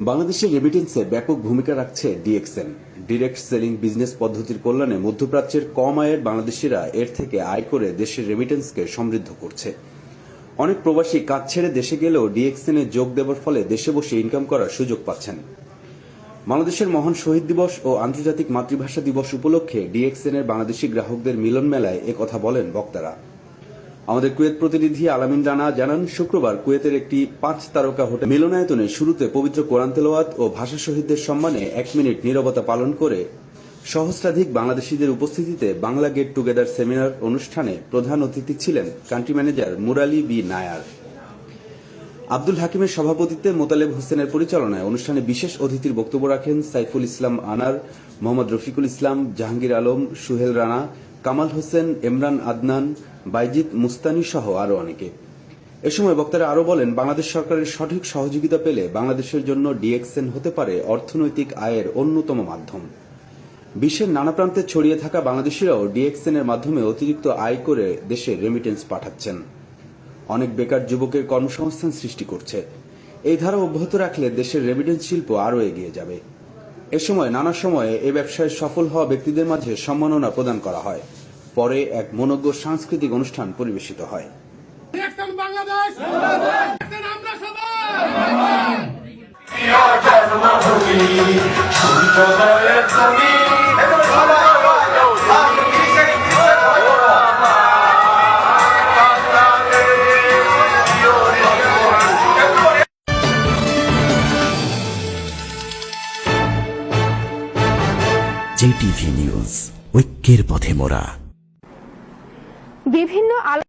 বাংলাদেশের রেমিটেন্সে ব্যাপক ভূমিকা রাখছে ডিএক্সএন ডিরেক্ট সেলিং বিজনেস পদ্ধতির কল্যাণে মধ্যপ্রাচ্যের কম আয়ের বাংলাদেশিরা এর থেকে আয় করে দেশের রেমিটেন্সকে সমৃদ্ধ করছে। অনেক প্রবাসী কাজ ছেড়ে দেশে গেলেও ডিএক্সএন যোগ দেওয়ার ফলে দেশে বসে ইনকাম করার সুযোগ পাচ্ছেন। বাংলাদেশের মহান শহীদ দিবস ও আন্তর্জাতিক মাতৃভাষা দিবস উপলক্ষে ডিএক্সএন এর বাংলাদেশি গ্রাহকদের মিলন মেলায় একথা বলেন বক্তারা। আমাদের কুয়েত প্রতিনিধি আলামিন রানা জানান, শুক্রবার কুয়েতের একটি পাঁচ তারকা হোটেল মিলনায়তনে শুরুতে পবিত্র কোরআন তেলাওয়াত ও ভাষা শহীদদের সম্মানে এক মিনিট নীরবতা পালন করে সহস্রাধিক বাংলাদেশিদের উপস্থিতিতে বাংলা গেট টুগেদার সেমিনার অনুষ্ঠানে প্রধান অতিথি ছিলেন country manager Murali B Nair. Abdul হাকিমের সভাপতিত্বে মোতালেব হোসেনের পরিচালনায় অনুষ্ঠানে বিশেষ অতিথির বক্তব্য রাখেন সাইফুল ইসলাম আনার, মোহাম্মদ রফিকুল ইসলাম, জাহাঙ্গীর আলম, সুহেল রানা কামাল হোসেন এমরান আদনান বাইজিদ মুস্তানি সহ আরও অনেকে। এ সময় বক্তারা আরও বলেন, বাংলাদেশ সরকারের সঠিক সহযোগিতা পেলে বাংলাদেশের জন্য ডিএক্সএন হতে পারে অর্থনৈতিক আয়ের অন্যতম মাধ্যম। বিশ্বের নানা প্রান্তে ছড়িয়ে থাকা বাংলাদেশিরাও ডিএক্সএন এর মাধ্যমে অতিরিক্ত আয় করে দেশে রেমিটেন্স পাঠাচ্ছেন। অনেক বেকার যুবকের কর্মসংস্থান সৃষ্টি করছে। এই ধারা অব্যাহত রাখলে দেশের রেমিটেন্স শিল্প আরও এগিয়ে যাবে। এ সময়, নানা সময়ে এ ব্যবসায় সফল হওয়া ব্যক্তিদের মাঝে সম্মাননা প্রদান করা হয়। পরে এক মনোজ্ঞ সাংস্কৃতিক অনুষ্ঠান পরিবেশিত হয়। জেটিভি নিউজ ঐক্যের পথে মোরা। বিভিন্ন আলো